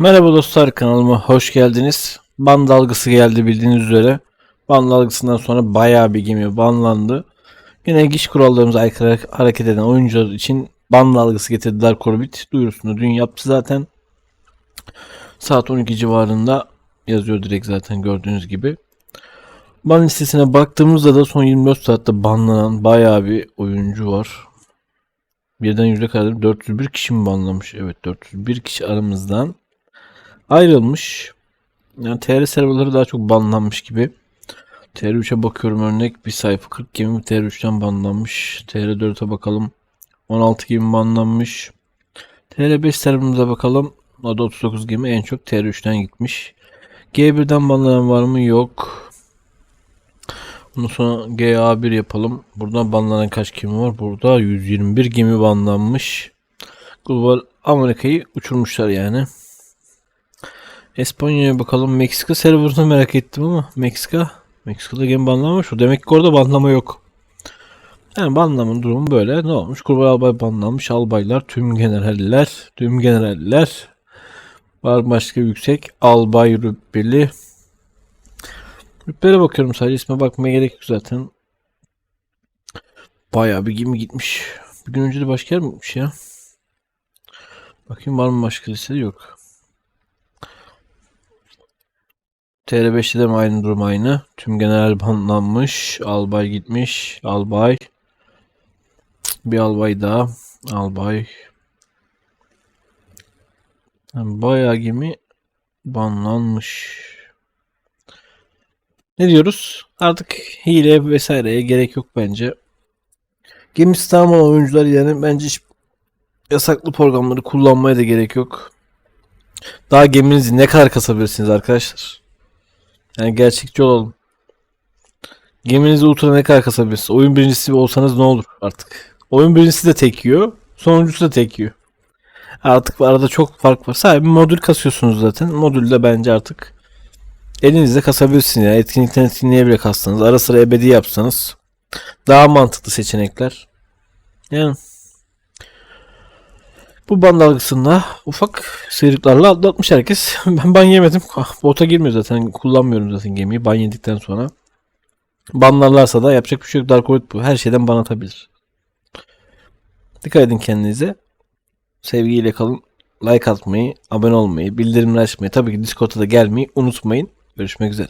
Merhaba dostlar kanalıma hoş geldiniz. Ban dalgası geldi bildiğiniz üzere. Ban dalgasından sonra bayağı bir gemi banlandı. Yine giş kurallarımıza aykırı hareket eden oyuncular için ban dalgası getirdiler Corbit. Duyurusunu dün yaptı zaten. Saat 12 civarında yazıyor direkt zaten gördüğünüz gibi. Ban listesine baktığımızda da son 24 saatte banlanan bayağı bir oyuncu var. Birden yüzde kadar 401 kişi mi banlamış? Evet 401 kişi aramızdan ayrılmış. Yani TR serverları daha çok banlanmış gibi. TR3'e bakıyorum örnek bir sayfa 40 gemi TR3'ten banlanmış. TR4'e bakalım 16 gemi banlanmış. TR5 serverımıza bakalım. O da 39 gemi en çok TR3'ten gitmiş. G1'den banlanan var mı? Yok. Ondan sonra GA1 yapalım. Buradan banlanan kaç gemi var? Burada 121 gemi banlanmış. Global Amerika'yı uçurmuşlar yani. Espanya'ya bakalım. Meksika serverını merak ettim ama Meksika Meksika'da gemi banlanmış. O demek ki orada banlama yok. Yani banlama durumu böyle. Ne olmuş? Kurban albay banlanmış. Albaylar, tüm generaller, tüm generaller. Var başka yüksek. Albay rütbeli. Rütbelere bakıyorum sadece. isme bakmaya gerek yok zaten. Bayağı bir gemi gitmiş. Bir gün önce de başka yer mi gitmiş ya? Bakayım var mı başka listede yok. TR5'te de mi aynı durum aynı? Tüm general banlanmış. Albay gitmiş. Albay. Bir albay daha. Albay. Yani bayağı gemi banlanmış. Ne diyoruz? Artık hile vesaireye gerek yok bence. Gemisi tamam oyuncular yani bence hiç yasaklı programları kullanmaya da gerek yok. Daha geminizi ne kadar kasabilirsiniz arkadaşlar? Yani gerçekçi olalım. Geminizi ultra ne kadar kasabilirsiniz? Oyun birincisi olsanız ne olur artık? Oyun birincisi de tek yiyor. Sonuncusu da tek yiyor. Artık arada çok fark var. Sadece modül kasıyorsunuz zaten. Modülde bence artık elinizde kasabilirsiniz. Yani etkinlikten etkinliğe bile kassanız. Ara sıra ebedi yapsanız. Daha mantıklı seçenekler. Yani bu ban dalgasında ufak sıyrıklarla atlatmış herkes. Ben ban yemedim. Bota girmiyor zaten. Kullanmıyorum zaten gemiyi. Ban yedikten sonra. Banlarlarsa da yapacak bir şey yok. Dark Oid bu. Her şeyden ban atabilir. Dikkat edin kendinize. Sevgiyle kalın. Like atmayı, abone olmayı, bildirimleri açmayı, tabii ki Discord'a da gelmeyi unutmayın. Görüşmek üzere.